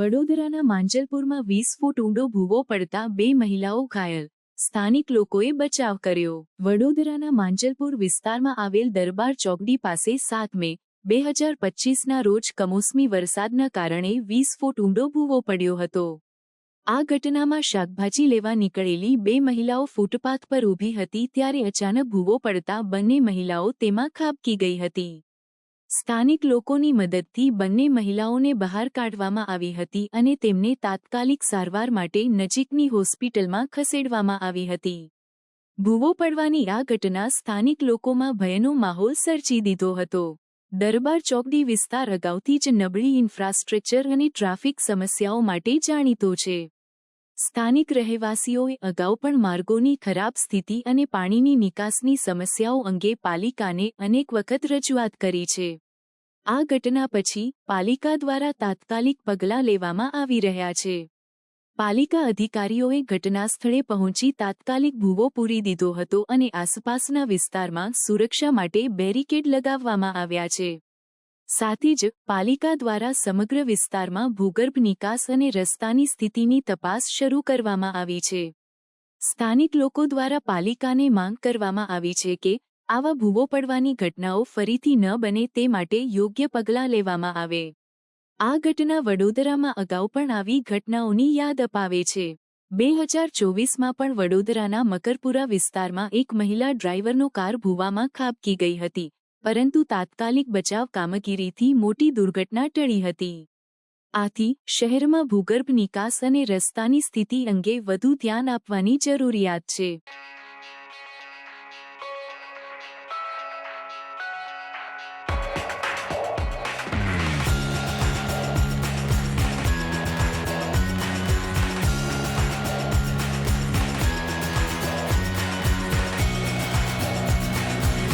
વડોદરાના માંજલપુરમાં વીસ ફૂટ ઊંડો ભૂવો પડતા બે મહિલાઓ ઘાયલ. સ્થાનિક લોકોએ બચાવ કર્યો. વડોદરાના માંજલપુર વિસ્તારમાં આવેલ દરબાર ચોકડી પાસે સાત મે, બે હજાર પચીસના રોજ કમોસમી વરસાદના કારણે વીસ ફૂટ ઊંડો ભૂવો પડ્યો હતો. આ ઘટનામાં શાકભાજી લેવા નીકળેલી બે મહિલાઓ ફૂટપાથ પર ઊભી હતી ત્યારે અચાનક ભૂવો પડતા બંને મહિલાઓ તેમાં ખાબકી ગઈ હતી. સ્થાનિક લોકોની મદદથી બંને મહિલાઓને બહાર કાઢવામાં આવી હતી અને તેમને તાત્કાલિક સારવાર માટે નજીકની હોસ્પિટલમાં ખસેડવામાં આવી હતી. ભૂવો પડવાની આ ઘટના સ્થાનિક લોકોમાં ભયનો માહોલ સર્જી દીધો હતો. દરબાર ચોકડી વિસ્તાર અગાઉથી જ નબળી ઇન્ફ્રાસ્ટ્રક્ચર અને ટ્રાફિક સમસ્યાઓ માટે જાણીતો છે. સ્થાનિક રહેવાસીઓએ અગાઉ પણ માર્ગોની ખરાબ સ્થિતિ અને પાણીની નિકાસની સમસ્યાઓ અંગે પાલિકાને અનેક વખત રજૂઆત કરી છે. આ ઘટના પછી પાલિકા દ્વારા તાત્કાલિક પગલાં લેવામાં આવી રહ્યા છે. પાલિકા અધિકારીઓએ ઘટનાસ્થળે પહોંચી તાત્કાલિક ભૂવો પૂરી દીધો હતો અને આસપાસના વિસ્તારમાં સુરક્ષા માટે બેરિકેડ લગાવવામાં આવ્યા છે. સાથે જ, પાલિકા દ્વારા સમગ્ર વિસ્તારમાં ભૂગર્ભ નિકાસ અને રસ્તાની સ્થિતિની તપાસ શરૂ કરવામાં આવી છે. સ્થાનિક લોકો દ્વારા પાલિકાને માંગ કરવામાં આવી છે કે, આવા ભૂવો પડવાની ઘટનાઓ ફરીથી ન બને તે માટે યોગ્ય પગલાં લેવામાં આવે. આ ઘટના વડોદરામાં અગાઉ પણ આવી ઘટનાઓની યાદ અપાવે છે. બે હજાર ચોવીસમાં પણ વડોદરાના મકરપુરા વિસ્તારમાં એક મહિલા ડ્રાઈવરનો કાર ભૂવામાં ખાબકી ગઈ હતી. પરંતુ તાત્કાલિક બચાવ કામગીરીથી મોટી દુર્ઘટના ટળી હતી. આથી, શહેરમાં ભૂગર્ભ નિકાસ અને રસ્તાની સ્થિતિ અંગે વધુ ધ્યાન આપવાની જરૂરિયાત છે.